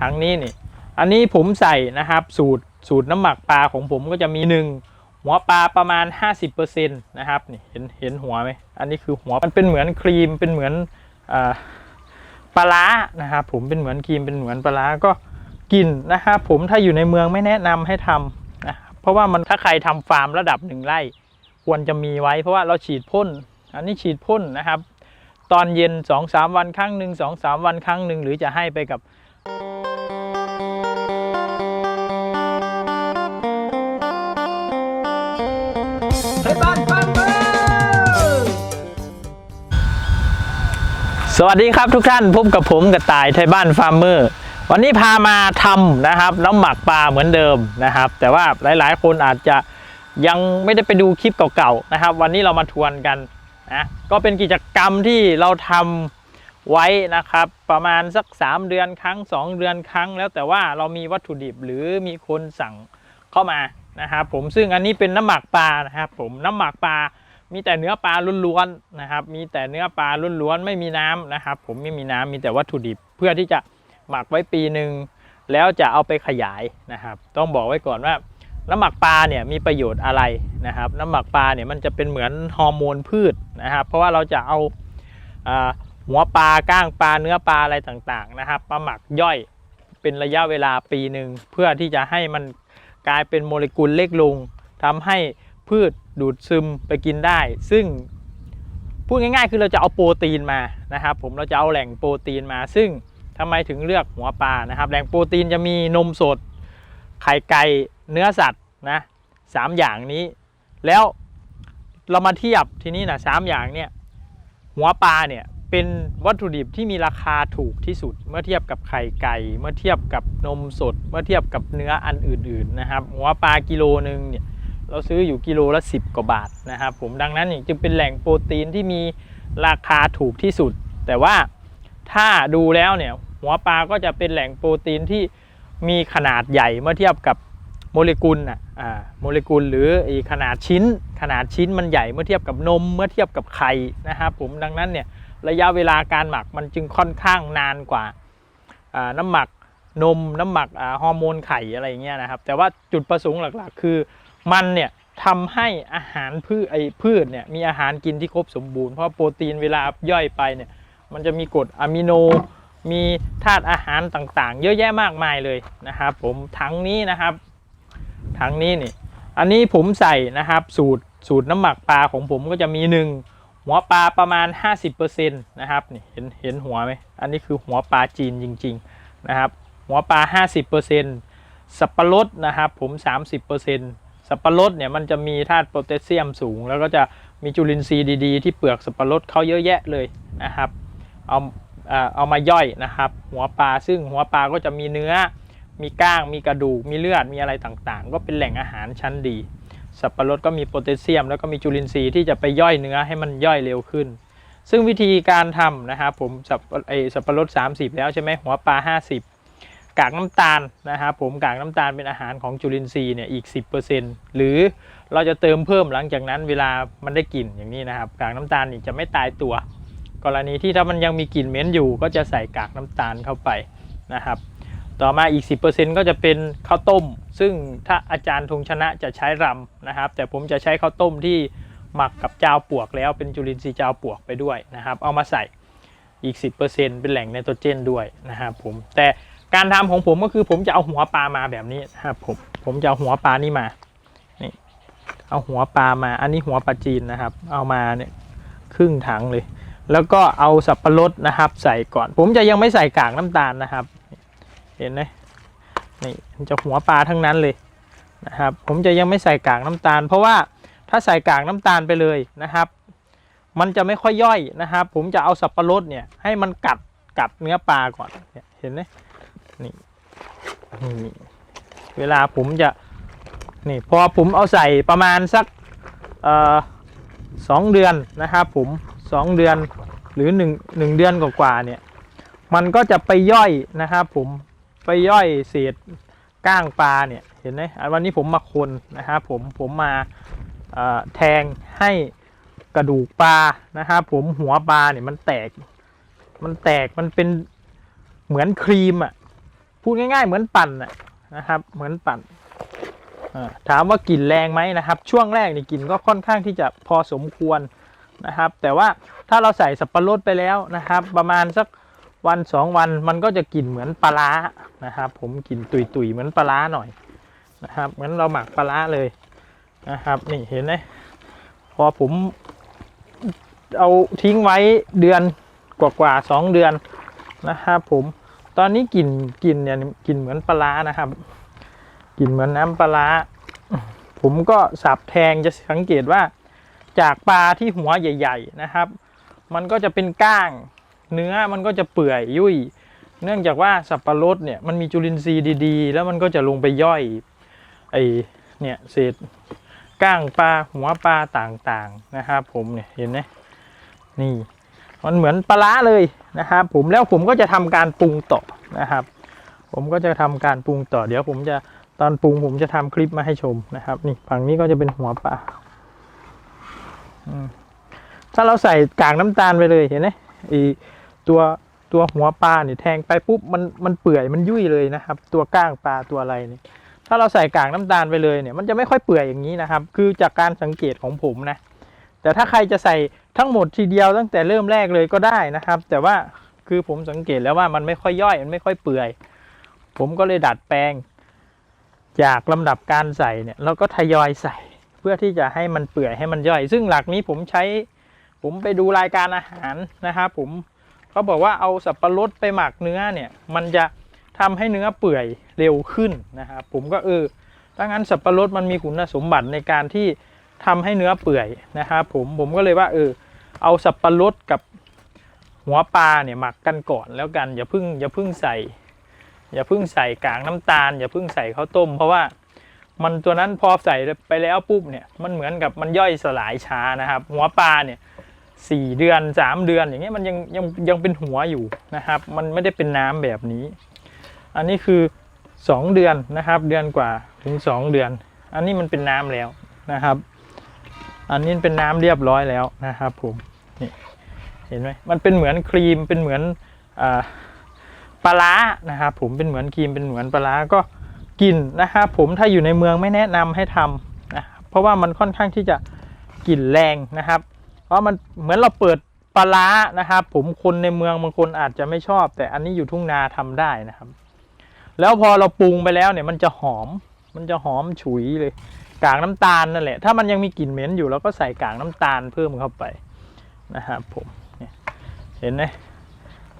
ถังนี้นี่ อันนี้ผมใส่นะครับสูตรสูตรน้ำหมักปลาของผมก็จะมีหนึ่งหัวปลาประมาณ 50%นะครับนี่เห็นเห็นหัวไหมอันนี้คือหัวมันเป็นเหมือนครีมเป็นเหมือนอปลาร้านะครับผมเป็นเหมือนครีมเป็นเหมือนปลาร้าก็กินนะครับผมถ้าอยู่ในเมืองไม่แนะนำให้ทำนะเพราะว่ามันถ้าใครทำฟาร์มระดับหนึ่งไร่ ควรจะมีไว้ เพราะว่าเราฉีดพ่น อันนี้ฉีดพ่นนะครับ ตอนเย็น2-3วันครั้งหนึ่งสองสามวันครั้งหนึ่งหรือจะให้ไปกับ ไทยบ้านฟาร์มเมอร์สวัสดีครับทุกท่านพบกับผมกระต่ายไทยบ้านฟาร์มเมอร์ วันนี้พามาทำนะครับ น้ำหมักปลาเหมือนเดิมนะครับ แต่ว่าหลายๆ คนอาจจะยังไม่ได้ไปดูคลิปเก่าๆนะครับ วันนี้เรามาทวนกันนะก็เป็นกิจกรรมที่เราทำไว้นะครับ ประมาณสัก 3 เดือนครั้ง 2 เดือนครั้ง แล้วแต่ว่าเรามีวัตถุดิบหรือมีคนสั่งเข้ามา นะครับผมซึ่งอันนี้เป็นน้ำหมักปลานะครับผมน้ำหมักปลา มีแต่เนื้อปลาล้วนๆนะครับ มีแต่เนื้อปลาล้วนๆไม่มีน้ำนะครับ ผมไม่มีน้ำมีแต่วัตถุดิบเพื่อที่จะหมักไว้ปีหนึ่งแล้วจะเอาไปขยายนะครับ ต้องบอกไว้ก่อนว่า น้ำหมักปลาเนี่ยมีประโยชน์อะไรนะครับ น้ำหมักปลาเนี่ยมันจะเป็นเหมือนฮอร์โมนพืชนะครับ เพราะว่าเราจะเอาอ่าหัวปลาก้างปลาเนื้อปลาอะไรต่างๆนะครับมาหมักย่อยเป็นระยะเวลาปีหนึ่งเพื่อที่จะให้มัน กลายเป็นโมเลกุลเล็กลงทำให้พืชดูดซึมไปกินได้ ซึ่งพูดง่ายๆ คือเราจะเอาโปรตีนมานะครับ ผมเราจะเอาแหล่งโปรตีนมา ซึ่งทำไมถึงเลือกหัวปลานะครับ แหล่งโปรตีนจะมีนมสด ไข่ไก่เนื้อสัตว์นะสามอย่างนี้ แล้วเรามาเทียบทีนี้นะสามอย่างเนี่ยหัวปลาเนี่ย เป็นวัตถุดิบที่มีราคาถูกที่สุด เมื่อเทียบกับไข่ไก่ เมื่อเทียบกับนมสด เมื่อเทียบกับเนื้ออันอื่นๆนะครับหัวปลากิโลหนึ่งเนี่ยเราซื้ออยู่กิโลละ 10 กว่าบาทนะครับผมดังนั้นจึงเป็นแหล่งโปรตีนที่มีราคาถูกที่สุด แต่ว่าถ้าดูแล้วเนี่ยหัวปลาก็จะเป็นแหล่งโปรตีนที่มีขนาดใหญ่เมื่อเทียบกับโมเลกุลอะอ่าโมเลกุลหรืออขนาดชิ้น ขนาดชิ้นมันใหญ่เมื่อเทียบกับนม เมื่อเทียบกับไข่นะครับผมดังนั้นเนี่ย ระยะเวลาการหมักมันจึงค่อนข้างนานกว่าน้ำหมักนมน้ำหมักฮอร์โมนไข่อะไรอย่างเงี้ยนะครับ แต่ว่าจุดประสงค์หลักๆ คือมันเนี่ยทำให้อาหารพืชไอพืชเนี่ยมีอาหารกินที่ครบสมบูรณ์เพราะโปรตีนเวลาย่อยไปเนี่ยมันจะมีกรดอะมิโน มีธาตุอาหารต่างๆ เยอะแยะมากมายเลยนะครับ ผมถังนี้นะครับถังนี้นี่อันนี้ผมใส่นะครับสูตรสูตรน้ำหมักปลาของผมก็จะมีหนึ่ง หัวปลาประมาณ 50%นะครับนี่เห็นเห็นหัวไหมอันนี้คือหัวปลาจีนจริงๆนะครับหัวปลา 50%สับปะรดนะครับผม 30%สับปะรดเนี่ยมันจะมีธาตุโพแทสเซียมสูง แล้วก็จะมีจุลินทรีย์ดีๆ ที่เปลือกสับปะรดเขาเยอะแยะเลยนะครับเอาเอ่อเอามาย่อยนะครับ หัวปลาซึ่งหัวปลาก็จะมีเนื้อมีก้างมีกระดูกมีเลือดมีอะไรต่างๆ ก็เป็นแหล่งอาหารชั้นดี สับปะรดก็มีโพแทสเซียม แล้วก็มีจุลินทรีย์ที่จะไปย่อยเนื้อให้มันย่อยเร็วขึ้น ซึ่งวิธีการทำนะครับผมสับไอสับปะรด 30 แล้วใช่ไหมหัวปลา 50 กากน้ำตาลนะครับผมกากน้ำตาลเป็นอาหารของจุลินทรีย์เนี่ยอีก 10%หรือเราจะเติมเพิ่มหลังจากนั้นเวลามันได้กลิ่นอย่างนี้นะครับกากน้ำตาลนี่จะไม่ตายตัว กรณีที่ถ้ามันยังมีกลิ่นเหม็นอยู่ ก็จะใส่กากน้ำตาลเข้าไปนะครับ ต่อมาอีก 10%ก็จะเป็นข้าวต้ม ซึ่งถ้าอาจารย์ธงชนะจะใช้รำนะครับ แต่ผมจะใช้ข้าวต้มที่หมักกับเจ้าปวกแล้วเป็นจุลินทรีย์เจ้าปวกไปด้วยนะครับ เอามาใส่อีก 10%เป็นแหล่งไนโตรเจนด้วยนะครับผมแต่การทำของผมก็คือผมจะเอาหัวปลามาแบบนี้นะครับผมผมจะเอาหัวปลานี่มานี่เอาหัวปลามาอันนี้หัวปลาจีนนะครับ เอามาเนี่ยครึ่งถังเลย แล้วก็เอาสับปะรดนะครับ ใส่ก่อน ผมจะยังไม่ใส่กากน้ำตาลนะครับ เห็นไหมนี่มันจะหัวปลาทั้งนั้นเลยนะครับ ผมจะยังไม่ใส่กากน้ำตาล เพราะว่าถ้าใส่กากน้ำตาลไปเลยนะครับ มันจะไม่ค่อยย่อยนะครับ ผมจะเอาสับปะรดเนี่ยให้มันกัดกัดเนื้อปลาก่อนเห็นไหมนี่นี่เวลาผมจะนี่พอผมเอาใส่ประมาณสักเอ่อสองเดือนนะครับผมสองเดือนหรือหนึ่งหนึ่งเดือนกว่าๆเนี่ยมันก็จะไปย่อยนะครับผม ไปย่อยเศษก้างปลาเนี่ยเห็นไหมวันนี้ผมมาคนนะครับผมผมมาแทงให้กระดูกปลานะครับผมหัวปลาเนี่ยมันแตก มันแตกมันเป็นเหมือนครีมอะพูดง่าย ๆ เหมือนปั่นน่ะนะครับ เหมือนปั่นถามว่ากลิ่นแรงไหมนะครับ ช่วงแรกนี่กลิ่นก็ค่อนข้างที่จะพอสมควรนะครับ แต่ว่าถ้าเราใส่สับปะรดไปแล้วนะครับ ประมาณสัก วันสองวันมันก็จะกลิ่นเหมือนปลาร้านะครับ ผมกลิ่นตุยๆเหมือนปลาร้าหน่อยนะครับเหมือนเราหมักปลาร้าเลยนะครับนี่เห็นไหมพอผมเอาทิ้งไว้เดือนกว่าๆสองเดือนนะครับผมตอนนี้กลิ่นกลิ่นเนี่ยกลิ่นเหมือนปลาร้านะครับกลิ่นเหมือนน้ำปลาร้าผมก็สับแทงจะสังเกตว่าจากปลาที่หัวใหญ่ ๆนะครับ มันก็จะเป็นก้าง เนื้อมันก็จะเปื่อยยุ่ย เนื่องจากว่าสับปะรดเนี่ยมันมีจุลินทรีย์ดีๆ แล้วมันก็จะลงไปย่อยไอเนี่ยเศษก้างปลาหัวปลาต่างๆนะครับผมเนี่ยเห็นไหมนี่มันเหมือนปลาเลยนะครับผมแล้วผมก็จะทำการปรุงต่อนะครับ ผมก็จะทำการปรุงต่อเดี๋ยวผมจะตอนปรุงผมจะทำคลิปมาให้ชมนะครับนี่ฝั่งนี้ก็จะเป็นหัวปลาถ้าเราใส่กากน้ำตาลไปเลยเห็นไหมไอ ตัวตัวหัวปลาเนี่ยแทงไปปุ๊บมันมันเปื่อยมันยุ่ยเลยนะครับ ตัวก้างปลาตัวอะไรเนี่ยถ้าเราใส่กากน้ำตาลไปเลยเนี่ยมันจะไม่ค่อยเปื่อยอย่างนี้นะครับ คือจากการสังเกตของผมนะแต่ถ้าใครจะใส่ทั้งหมดทีเดียวตั้งแต่เริ่มแรกเลยก็ได้นะครับ แต่ว่าคือผมสังเกตแล้วว่ามันไม่ค่อยย่อยมันไม่ค่อยเปื่อย ผมก็เลยดัดแปลง จากลำดับการใส่เนี่ยเราก็ทยอยใส่เพื่อที่จะให้มันเปื่อยให้มันย่อย ซึ่งหลักนี้ผมใช้ผมไปดูรายการอาหารนะครับผม เขาบอกว่าเอาสับปะรดไปหมักเนื้อเนี่ยมันจะทำให้เนื้อเปื่อยเร็วขึ้นนะครับผมก็เออถ้างั้นสับปะรดมันมีคุณสมบัติในการที่ทำให้เนื้อเปื่อยนะครับผมผมก็เลยว่าเออเอาสับปะรดกับหัวปลาเนี่ยหมักกันก่อนแล้วกันอย่าเพึ่งอย่าเพึ่งใส่ อย่าเพึ่งใส่กากน้ำตาล อย่าเพึ่งใส่ข้าวต้ม เพราะว่ามันตัวนั้นพอใส่ไปแล้วปุ๊บเนี่ยมันเหมือนกับมันย่อยสลายช้านะครับ หัวปลาเนี่ย สี่เดือนสามเดือนอย่างเงี้ยมันยังยังยังเป็นหัวอยู่นะครับ มันไม่ได้เป็นน้ำแบบนี้ อันนี้คือสองเดือนนะครับ เดือนกว่าถึงสองเดือน อันนี้มันเป็นน้ำแล้วนะครับ อันนี้เป็นน้ำเรียบร้อยแล้วนะครับผมนี่เห็นไหมมันเป็นเหมือนครีมเป็นเหมือนอาปลาร้านะครับ ผมเป็นเหมือนครีมเป็นเหมือนปลาร้าก็กินนะครับผมถ้าอยู่ในเมืองไม่แนะนำให้ทำนะเพราะว่ามันค่อนข้างที่จะกลิ่นแรงนะครับ เพราะมันเหมือนเราเปิดปลาร้นะครับ ผมคนในเมืองบางคนอาจจะไม่ชอบ แต่อันนี้อยู่ทุ่งนาทำได้นะครับ แล้วพอเราปรุงไปแล้วเนี่ยมันจะหอม มันจะหอมฉุยเลยกากน้ำตาลนั่นแหละ ถ้ามันยังมีกลิ่นเหม็นอยู่เราก็ใส่กากน้ำตาลเพิ่มเข้าไปนะครับผมเห็นไหม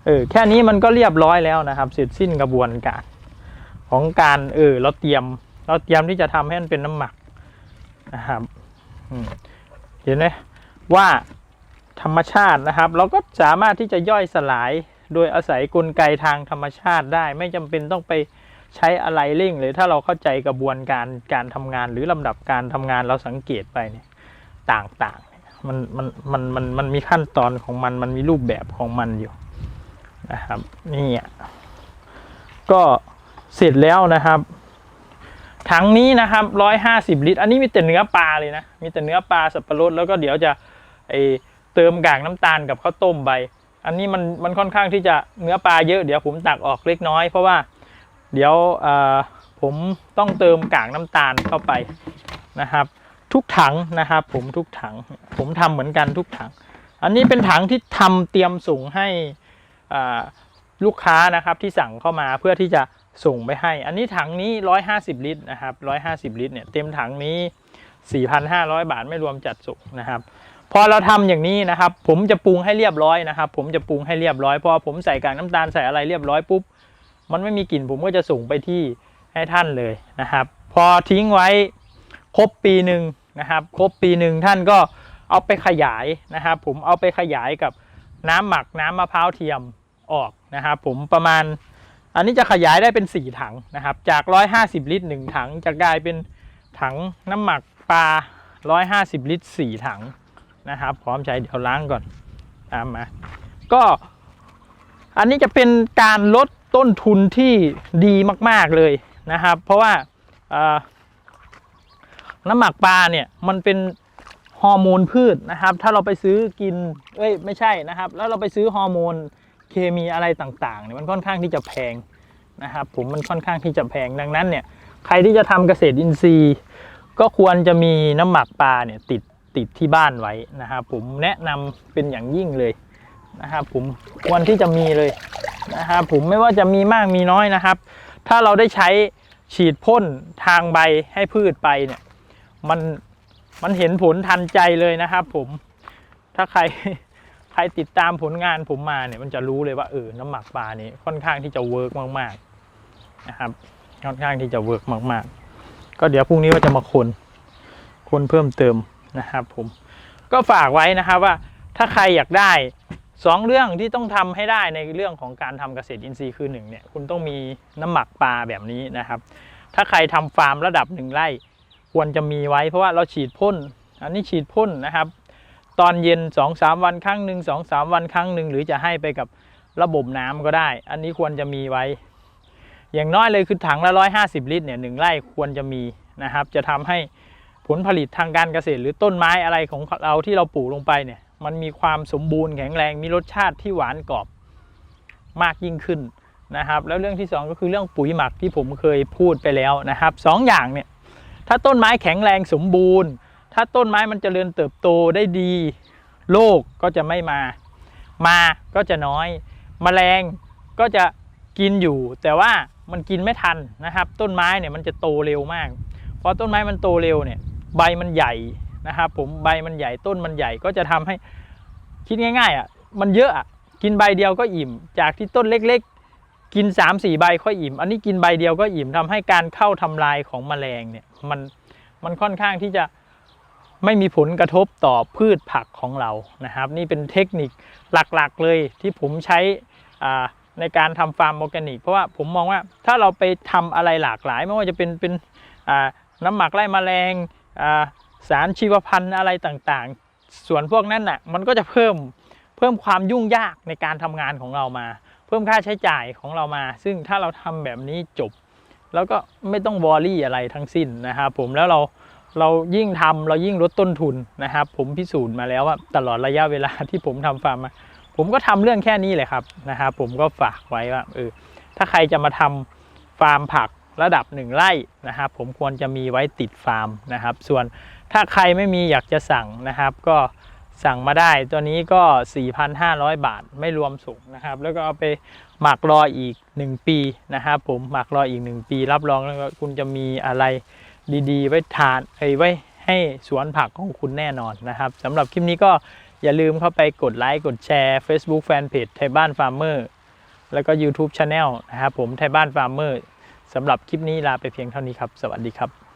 เออแค่นี้มันก็เรียบร้อยแล้วนะครับ เสร็จสิ้นกระบวนการของการเออเราเตรียม เราเตรียมที่จะทำให้มันเป็นน้ำหมักนะครับเห็นไหม ว่าธรรมชาตินะครับ เราก็สามารถที่จะย่อยสลาย โดยอาศัยกลไกทางธรรมชาติได้ ไม่จำเป็นต้องไปใช้อะไรเร่งเลยถ้าเราเข้าใจกระบวนการการทำงานหรือลำดับการทำงานเราสังเกตไปเนี่ยต่างๆเนี่ยมันมันมันมันมันมีขั้นตอนของมันมันมีรูปแบบของมันอยู่นะครับนี่อะก็เสร็จแล้วนะครับถังนี้นะครับร้อยห้าสิบลิตร อันนี้มีแต่เนื้อปลาเลยนะ มีแต่เนื้อปลาสับปะรดแล้วก็เดี๋ยวจะ ไอเติมกากน้ำตาลกับข้าวต้มไป อันนี้มันมันค่อนข้างที่จะเนื้อปลาเยอะเดี๋ยวผมตักออกเล็กน้อย เพราะว่าเดี๋ยวผมต้องเติมกากน้ำตาลเข้าไปนะครับ ทุกถังนะครับ ผมทุกถังผมทำเหมือนกันทุกถัง อันนี้เป็นถังที่ทำเตรียมส่งให้ลูกค้านะครับที่สั่งเข้ามาเพื่อที่จะส่งไปให้ อันนี้ถังนี้ 150 ลิตรนะครับ150 ลิตรเนี่ยเต็มถังนี้ 4,500 บาทไม่รวมจัดส่งนะครับ พอเราทำอย่างนี้นะครับ ผมจะปรุงให้เรียบร้อยนะครับ ผมจะปรุงให้เรียบร้อยพอผมใส่กากน้ำตาลใส่อะไรเรียบร้อยปุ๊บมันไม่มีกลิ่นผมก็จะส่งไปที่ให้ท่านเลยนะครับ พอทิ้งไว้ครบปีหนึ่งนะครับ ครบปีหนึ่งท่านก็เอาไปขยายนะครับ ผมเอาไปขยายกับน้ำหมักน้ำมะพร้าวเทียมออกนะครับ ผมประมาณ อันนี้จะขยายได้เป็น 4 ถังนะครับ จาก 150 ลิตร 1 ถังจะกลายเป็นถังน้ำหมักปลา 150 ลิตร 4 ถัง นะครับ พร้อมใช้เดี๋ยวล้างก่อนตามมา ก็อันนี้จะเป็นการลดต้นทุนที่ดีมาก ๆเลยนะครับ เพราะว่าน้ำหมักปลาเนี่ยมันเป็นฮอร์โมนพืชนะครับ ถ้าเราไปซื้อกินเอ้ยไม่ใช่นะครับ แล้วเราไปซื้อฮอร์โมนเคมีอะไรต่างๆเนี่ยมันค่อนข้างที่จะแพงนะครับ ผมมันค่อนข้างที่จะแพงดังนั้นเนี่ยใครที่จะทำเกษตรอินทรีย์ ก็ควรจะมีน้ำหมักปลาเนี่ยติด ติดที่บ้านไว้นะครับผมแนะนำเป็นอย่างยิ่งเลยนะครับผมควรที่จะมีเลยนะครับผมไม่ว่าจะมีมากมีน้อยนะครับ ถ้าเราได้ใช้ฉีดพ่นทางใบให้พืชไปเนี่ยมันมันเห็นผลทันใจเลยนะครับผมถ้าใครใครติดตามผลงานผมมาเนี่ยมันจะรู้เลยว่าเออน้ำหมักปลานี่ค่อนข้างที่จะเวิร์กมากๆนะครับค่อนข้างที่จะเวิร์กมากๆ ก็เดี๋ยวพรุ่งนี้ก็จะมาคนคนเพิ่มเติม นะครับผมก็ฝากไว้นะครับว่าถ้าใครอยากได้สองเรื่องที่ต้องทำให้ได้ในเรื่องของการทำเกษตรอินทรีย์คือหนึ่งเนี่ยคุณต้องมีน้ำหมักปลาแบบนี้นะครับ ถ้าใครทำฟาร์มระดับหนึ่งไร่ควรจะมีไว้เพราะว่าเราฉีดพ่นอันนี้ฉีดพ่นนะครับ ตอนเย็น 2-3 วันครั้งหนึ่งสองสามวันครั้งหนึ่งหรือจะให้ไปกับระบบน้ำก็ได้ อันนี้ควรจะมีไว้ อย่างน้อยเลยคือถังละ 150 ลิตรเนี่ยหนึ่งไร่ควรจะมีนะครับ จะทำให้ ผลผลิตทางการเกษตร หรือต้นไม้อะไรของเราที่เราปลูกลงไปเนี่ยมันมีความสมบูรณ์แข็งแรงมีรสชาติที่หวานกรอบมากยิ่งขึ้นนะครับ แล้วเรื่องที่สองก็คือเรื่องปุ๋ยหมักที่ผมเคยพูดไปแล้วนะครับสองอย่างเนี่ยถ้าต้นไม้แข็งแรงสมบูรณ์ ถ้าต้นไม้มันจเจริญเติบโตได้ดีโรคก็จะไม่มา มาก็จะน้อยแมลงก็จะกินอยู่ แต่ว่ามันกินไม่ทันนะครับ ต้นไม้เนี่ยมันจะโตเร็วมากพอต้นไม้มันโตเร็วเนี่ย ใบมันใหญ่นะครับผมใบมันใหญ่ต้นมันใหญ่ก็จะทำให้คิดง่ายๆอะมันเยอะอะกินใบเดียวก็อิ่ม จากที่ต้นเล็กๆ กิน 3 4 ใบค่อยอิ่ม อันนี้กินใบเดียวก็อิ่มทำให้การเข้าทำลายของแมลงเนี่ยมันมันค่อนข้างที่จะไม่มีผลกระทบต่อพืชผักของเรานะครับ นี่เป็นเทคนิคหลักๆเลยที่ผมใช้อ่าในการทำฟาร์มออร์แกนิก เพราะว่าผมมองว่าถ้าเราไปทำอะไรหลากหลาย ไม่ว่าจะเป็นเป็นอ่าน้ำหมักไล่แมลง สารชีวพันธุ์อะไรต่างๆ ส่วนพวกนั้นน่ะมันก็จะเพิ่มเพิ่มความยุ่งยากในการทำงานของเรามา เพิ่มค่าใช้จ่ายของเรามา ซึ่งถ้าเราทำแบบนี้จบ แล้วก็ไม่ต้องวอรี่อะไรทั้งสิ้นนะครับผมแล้วเราเรายิ่งทำเรายิ่งลดต้นทุนนะครับ ผมพิสูจน์มาแล้วว่าตลอดระยะเวลาที่ผมทำฟาร์มมาผมก็ทำเรื่องแค่นี้เลยครับนะครับผมก็ฝากไว้ว่าเออถ้าใครจะมาทำฟาร์มผัก ระดับหนึ่งไร่นะครับ ผมควรจะมีไว้ติดฟาร์มนะครับ ส่วนถ้าใครไม่มีอยากจะสั่งนะครับ ก็สั่งมาได้ตัวนี้ก็ 4,500 บาทไม่รวมส่งนะครับ แล้วก็เอาไปหมักรออีก 1 ปีนะครับผมหมักรออีก 1 ปี รับรองแล้วก็คุณจะมีอะไรดีๆ ไว้ทานไว้ให้สวนผักของคุณแน่นอนนะครับสำหรับคลิปนี้ก็อย่าลืมเข้าไปกดไลค์กดแชร์ Facebook Fanpage ไทยบ้านฟาร์มเมอร์แล้วก็ YouTube Channel นะครับผมไทยบ้านฟาร์มเมอร์ สำหรับคลิปนี้ลาไปเพียงเท่านี้ครับ สวัสดีครับ